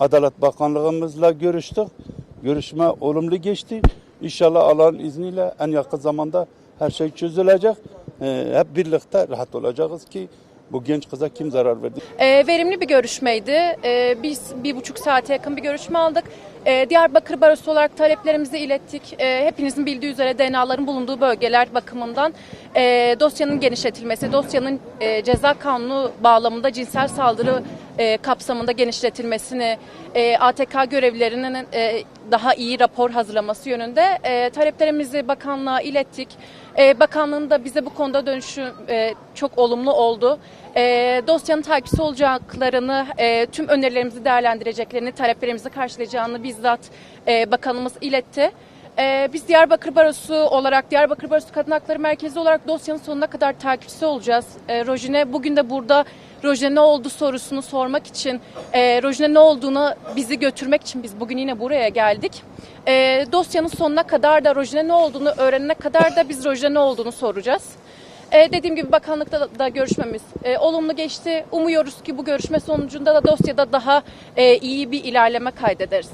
Adalet Bakanlığımızla görüştük. Görüşme olumlu geçti. İnşallah Allah'ın izniyle en yakın zamanda her şey çözülecek. Ee, hep birlikte rahat olacağız ki bu genç kıza kim zarar verdi? E, verimli bir görüşmeydi. E, biz bir buçuk saate yakın bir görüşme aldık. E, Diyarbakır Barosu olarak taleplerimizi ilettik. E, hepinizin bildiği üzere DNA'ların bulunduğu bölgeler bakımından e, dosyanın genişletilmesi, dosyanın e, ceza kanunu bağlamında cinsel saldırı e, kapsamında genişletilmesini, e, ATK görevlilerinin e, daha iyi rapor hazırlaması yönünde e, taleplerimizi bakanlığa ilettik. E, bakanlığın da bize bu konuda dönüşü e, çok olumlu oldu. E, dosyanın takipçisi olacaklarını, e, tüm önerilerimizi değerlendireceklerini, taleplerimizi karşılayacağını bizzat e, bakanımız iletti. Ee, biz Diyarbakır Barosu olarak, Diyarbakır Barosu Kadın Hakları Merkezi olarak dosyanın sonuna kadar takipçisi olacağız. Ee, Rojine bugün de burada Rojine ne oldu sorusunu sormak için, e, Rojine ne olduğunu bizi götürmek için biz bugün yine buraya geldik. Ee, dosyanın sonuna kadar da Rojine ne olduğunu öğrenene kadar da biz Rojine ne olduğunu soracağız. Ee, dediğim gibi bakanlıkta da görüşmemiz e, olumlu geçti. Umuyoruz ki bu görüşme sonucunda da dosyada daha e, iyi bir ilerleme kaydederiz.